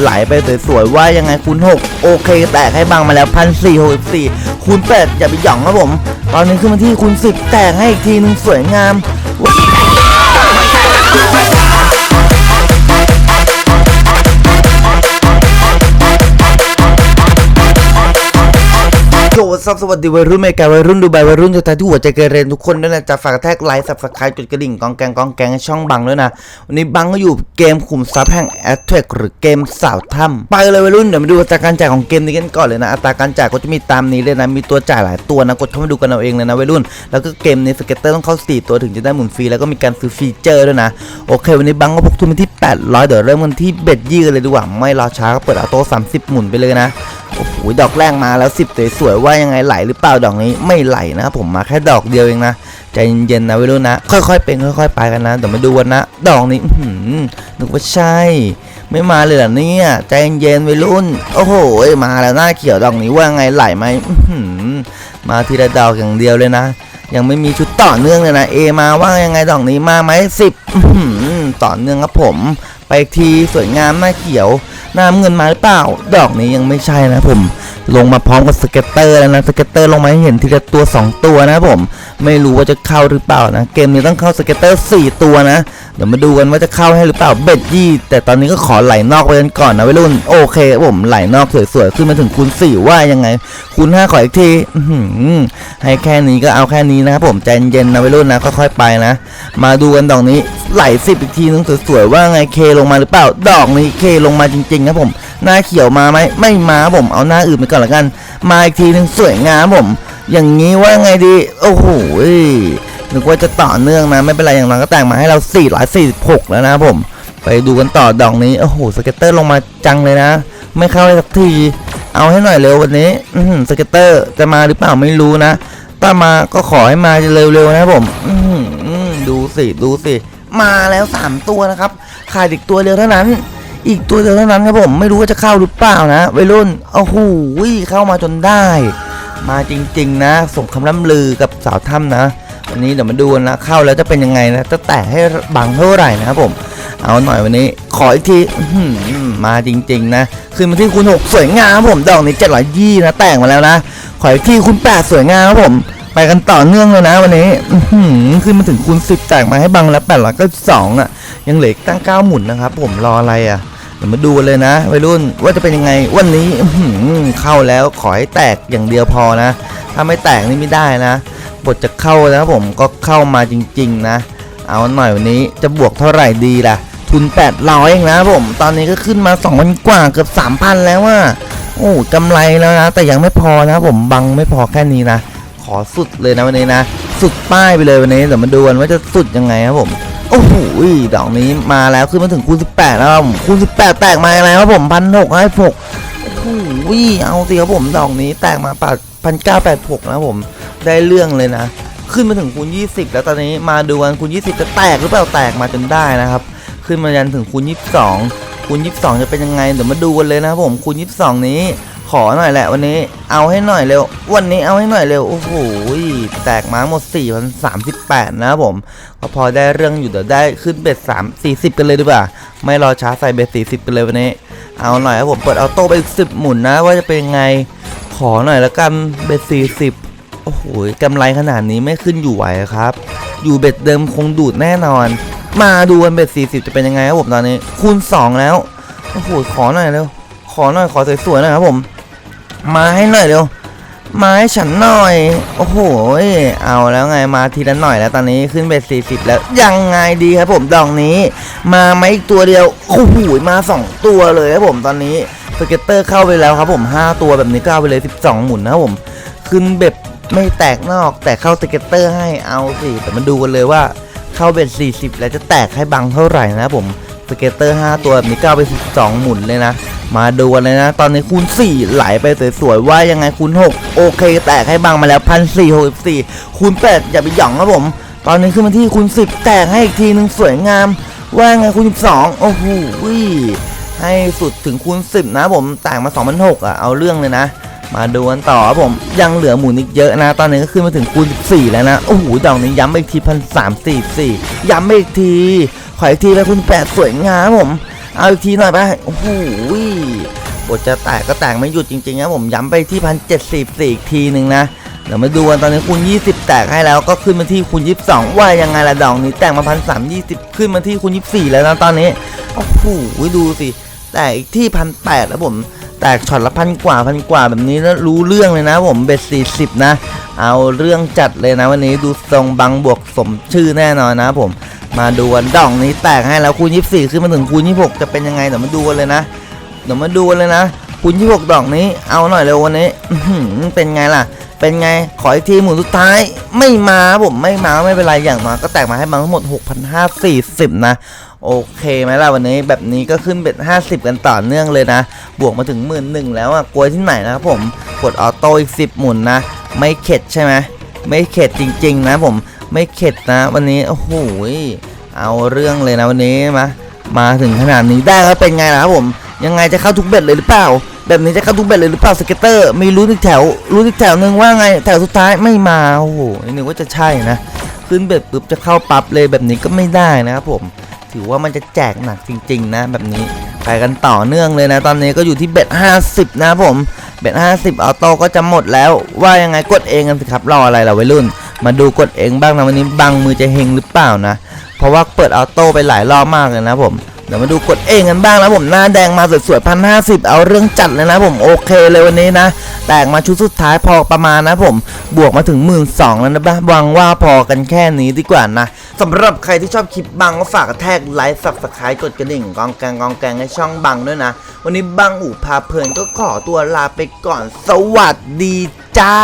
ไหลไปสวยๆว่ายังไงคูณหกโอเคแตกให้บังมาแล้วพันสี่หกสี่คูณแปดอย่าไปหย่องครับผม ตอนนี้ขึ้นมาที่คูณสิบแตกให้อีกทีหนึงสวยงามโจซับสวัสดีวัยรุ่นเมกาวัยรุ่นดูใบวัยรุ่นจะทายที่หัวใจเกเรนทุกคนด้วยนะจะฝากแท็กไลค์สับสไครต์กดกระดิ่งกองแกงกองแกงให้ช่องบังด้วยนะ วันนี้บังก็อยู่เกมขุมทรัพย์แห่งแอตเทคหรือเกมสาวถ้ำไปเลยวัยรุ่นเดี๋ยวมาดูอัตราการจ่ายของเกมนี้กันก่อนเลยนะอัตราการจ่ายก็จะมีตามนี้เลยนะ มีตัวจ่ายหลายตัวนะกดเข้ามาดูกันเอาเองเลยนะวัยรุ่น แล้วก็เกมนี้สเก็ตเตอร์ต้องเข้า 4 ตัวถึงจะได้หมุนฟรีแล้วก็มีการซื้อฟีเจอร์ด้วยนะโอเค วันนี้บังก็พกทุนไปที่ 800เดี๋ยวเริ่มกันที่เบ็ดยี่กันเลยดีกว่าไม่รอช้าก็เปิดออโต้30 หมุนไปเลยนะโอ้โหดอกแรกมาแล้วสิบสวยๆว่ายังไงไหลหรือเปล่าดอกนี้ไม่ไหลนะผมมาแค่ดอกเดียวเองนะใจเย็นๆนะไม่รู้นะ ค่อยๆเป็นค่อยๆไปกันนะเดี๋ยวมาดูกันนะ ดอกนี้หือนึกว่าใช่ ไม่มาเลยเหรอเนี่ยใจเย็นๆวัยรุ่น โอ้โหมาแล้วหน้าเขียวดอกนี้ว่าไงไหลไหมหือมาทีละดอกอย่างเดียวเลยนะ ยังไม่มีชุดต่อเนื่องเลยนะเอมาว่ายังไงดอกนี้มาไหมสิบต่อเนื่องครับผม ไปอีกทีสวยงามหน้าเขียว น้ำเงินมาหรือเปล่า ดอกนี้ยังไม่ใช่นะผม ลงมาพร้อมกับสเก็ตเตอร์แล้วนะสเก็ตเตอร์ลงมาให้เห็นทีละตัว 2 ตัวนะผม ไม่รู้ว่าจะเข้าหรือเปล่านะ เกมนี้ต้องเข้าสเก็ตเตอร์4ตัวนะ เดี๋ยวมาดูกันว่าจะเข้าให้หรือเปล่าเบ็ดยี่แต่ตอนนี้ก็ขอไหลนอกไปกันก่อนนะวัยรุ่นโอเคผมไหลนอกสวยๆขึ้นมาถึงคูณ4ว่ายังไงคูณ5ขออีกทีให้แค่นี้ก็เอาแค่นี้นะครับผมใจเย็นนะวัยรุ่นนะค่อยๆไปนะ มาดูกันดอกนี้ไหลสิบอีกทีนึงสวยๆว่าไงเคลงมาหรือเปล่า ดอกนี้เคลงมาจริงๆครับผมหน้าเขียวมาไหมไม่มาผมเอาหน้าอื่นไปก่อนละกัน มาอีกทีนึงสวยงามผม อย่างนี้ว่าไงดี โอ้โห นึกว่าจะต่อเนื่องนะ ไม่เป็นไรอย่างน้อยก็แต่งมาให้เรา 446 แล้วนะครับผม ไปดูกันต่อดอกนี้ โอ้โห สเก็ตเตอร์ลงมาจังเลยนะ ไม่เข้าเลยสักที เอาให้หน่อยเร็ววันนี้อืสเก็ตเตอร์จะมาหรือเปล่าไม่รู้นะถ้ามาก็ขอให้มาเร็วๆนะครับผมอดูสิ ดูสิ มาแล้ว 3 ตัวนะครับ ขาดอีกตัวเดียวเท่านั้น อีกตัวเดียวเท่านั้นครับผม ไม่รู้ว่าจะเข้าหรือเปล่านะวัยรุ่นโอ้โหเข้ามาจนได้ มาจริง ๆ นะ ส่งคำล่ำลือกับสาวถ้ำนะ วันนี้เดี๋ยวมาดูนะเข้าแล้วจะเป็นยังไงนะจะแตะให้บังเท่าไหร่นะครับผมเอาหน่อยวันนี้ขออีกทีมาจริง ๆ นะขึ้นมาที่คูณหกสวยงามครับผมดอกนี้เจ็ดร้อยยี่นะแต่งมาแล้วนะขออีกทีคูณแปดสวยงามครับผมไปกันต่อเนื่องเลยนะวันนี้คือหือขึ้นมาถึงคูณสิบแตกมาให้บังแล้วแปดร้อยก็สองอะ ยังเหลือตั้งเก้าหมุนนะครับผมรออะไรอะเดี๋ยวมาดูเลยนะวัยรุ่นว่าจะเป็นยังไงวันนี้เข้าแล้วขอให้แตกอย่างเดียวพอนะ ถ้าไม่แตกนี่ไม่ได้นะ บทจะเข้านะครับผมก็เข้ามาจริง ๆ นะ เอาหน่อยวันนี้จะบวกเท่าไหร่ดีล่ะ ทุน800เองนะผม ตอนนี้ก็ขึ้นมา2,000กว่าเกือบ3,000 แล้วว่าโอ้กำไรแล้วนะ แต่ยังไม่พอนะผมบังไม่พอแค่นี้นะ ขอสุดเลยนะวันนี้นะ สุดป้ายไปเลยวันนี้เดี๋ยวมาดูกันว่าจะสุดยังไงครับผมโอ้โหดอกนี้มาแล้วขึ้นมาถึงคูณ18แล้วครับผมคูณ18 แตกมาแล้วครับผมพันหกให้หกโอ้โหเอาสิครับผมดอกนี้แตกมาปัดพันเก้าแปดหกนะครับผม ได้เรื่องเลยนะ ขึ้นมาถึงคูณ 20 แล้วตอนนี้มาดูกันคูณ 20 จะแตกหรือเปล่าแตกมาจนได้นะครับ ขึ้นมายันถึงคูณ 22 คูณ 22 จะเป็นยังไงเดี๋ยวมาดูกันเลยนะครับผมคูณ 22 นี้ขอหน่อยแหละวันนี้เอาให้หน่อยเร็ว วันนี้เอาให้หน่อยเร็ว โอ้โหแตกมาหมด 4,038 นะครับผมก็พอได้เรื่องอยู่เดี๋ยวได้ขึ้นเบ็ด3 40 กันเลยดีกว่า ไม่รอช้าใส่เบ็ด40 กันเลยวันนี้ เอาหน่อยครับผมเปิดออโต้ไปอีก10 หมุนนะว่าจะเป็นยังไง ขอหน่อยละกันเบ็ด40 อ้โหกำไรขนาดนี้ไม่ขึ้นอยู่ไหวครับ อยู่เบ็ดเดิมคงดูดแน่นอน มาดูกันเบ็ด 40 จะเป็นยังไงครับผมตอนนี้ คูณ 2 แล้ว โอ้โห ขอหน่อยเร็ว ขอหน่อย ขอสวยๆหน่อยครับผม มาให้หน่อยเร็ว มาให้ฉันหน่อย โอ้โห เอาแล้วไง มาทีละหน่อยแล้วตอนนี้ขึ้นเบ็ด 40 แล้ว ยังไงดีครับผมดอกนี้ มาไหมอีกตัวเดียว โอ้โห มา 2 ตัวเลยครับผมตอนนี้สเก็ตเตอร์เข้าไปแล้วครับผม 5 ตัวแบบนี้ก็เอาไปเลย 12 หมุนนะครับผม ขึ้นเบ็ด ไม่แตกนอกแต่เข้าสเก็ตเตอร์ให้เอาสิแต่มาดูกันเลยว่าเข้าเบ็ด40 แล้วจะแตกให้บังเท่าไหร่นะผมสเก็ตเตอร์ 5 ตัวแบบนี้ก็เอาไป12 หมุนเลยนะ มาดูกันเลยนะ ตอนนี้คูณ 4 ไหลไปสวยๆว่ายังไงคูณ 6 โอเค แตกให้บังมาแล้วพันสี่หกสี่คูณ 8 อย่าไปหย่องครับผม ตอนนี้ขึ้นมาที่คูณ 10 แตกให้อีกทีหนึงสวยงาม ว่าไงคูณ 12 โอ้โหให้สุดถึงคูณ 10 นะผมแตกมา2 0 0อะเอาเรื่องเลยนะ มาดูกันต่อครับผมยังเหลือหมุนอีกเยอะนะ ตอนนี้ก็ขึ้นมาถึงคูณ14แล้วนะ โอ้โหดอกนี้ย้ำไปอีกทีพันสามสี่สี่ย้ำไปอีกที ขออีกทีแล้วคูณ8สวยงามครับผม เอาอีกทีหน่อยไปโอ้โหบทจะแตกก็แตกไม่หยุดจริงๆนะผมย้ำไปที่พันเจ็ดสิบสี่อีกทีหนึ่งนะเดี๋ยวมาดูกันตอนนี้คูณ20 แตกให้แล้วก็ขึ้นมาที่คูณ22 ว่ายังไงละดอกนี้แตกมาพันสามยี่สิบขึ้นมาที่คูณ24 แล้วนะตอนนี้โอ้โหดูสิ แตกอีกที่พันแปดแล้วผม แตกช็อตละพันกว่าพันกว่าแบบนี้แล้วรู้เรื่องเลยนะผมเบ็ด40 นะ เอาเรื่องจัดเลยนะวันนี้ดูทรงบังบวกสมชื่อแน่นอนนะผมมาดูกันดอกนี้แตกให้แล้วคูณ24ขึ้นมาถึงคูณ26 จะเป็นยังไงเดี๋ยวมาดูกันเลยนะเดี๋ยวมาดูกันเลยนะคูณ26 ดอกนี้เอาหน่อยเร็ววันนี้เป็นไงล่ะ เป็นไงขออีกทีหมุนสุดท้าย ไม่มาผมไม่มาไม่เป็นไรอย่างมาก็แตกมาให้มาทั้งหมด 6,540 นะ โอเคไหมล่ะวันนี้แบบนี้ก็ขึ้นเบ็ด50 กันต่อเนื่องเลยนะ บวกมาถึงหมื่นหนึ่งแล้วอะกลัวที่ไหนนะครับผมกดออโต้อีก 10 หมุนนะ ไม่เข็ดใช่ไหมไม่เข็ดจริง ๆ นะผมไม่เข็ดนะ วันนี้โอ้โหเอาเรื่องเลยนะวันนี้มามาถึงขนาดนี้ได้แล้วเป็นไงล่ะครับผม ยังไงจะเข้าทุกเบ็ดเลยหรือเปล่า แบบนี้จะเข้าทุกเบ็ดเลยหรือเปล่าสเก็ตเตอร์มีรู้อีกแถวรู้อีกแถวหนึ่งว่าไงแถวสุดท้ายไม่มาโอ้โหนึกว่าจะใช่นะขึ้นเบ็ดปุ๊บจะเข้าปั๊บเลยแบบนี้ก็ไม่ได้นะครับผม ถือว่ามันจะแจกหนักจริง ๆ นะ แบบนี้ไปกันต่อเนื่องเลยนะ ตอนนี้ก็อยู่ที่เบ็ด50 นะครับผมเบ็ด50ออโต้ก็จะหมดแล้วว่ายังไงกดเองกันสิครับรออะไรล่ะวัยรุ่น มาดูกดเองบ้างนะวันนี้บังมือจะเฮงหรือเปล่านะ เพราะว่าเปิดออโต้ไปหลายรอบมากเลยนะผม เดี๋ยวมาดูกดเองกันบ้างนะผมหน้าแดงมาสวยๆพันห้าสิบเอาเรื่องจัดเลยนะผมโอเคเลยวันนี้นะ แตกมาชุดสุดท้ายพอประมาณนะผมบวกมาถึงหมื่นสองแล้วนะบ้าหวังว่าพอกันแค่นี้ดีกว่านะสำหรับใครที่ชอบคลิปบังก็ฝากแท็กไลค์สับสไครต์กดกระดิ่งกองแกงกองแกงให้ช่องบังด้วยนะ วันนี้บังอู่พาเพลินก็ขอตัวลาไปก่อนสวัสดีจ้า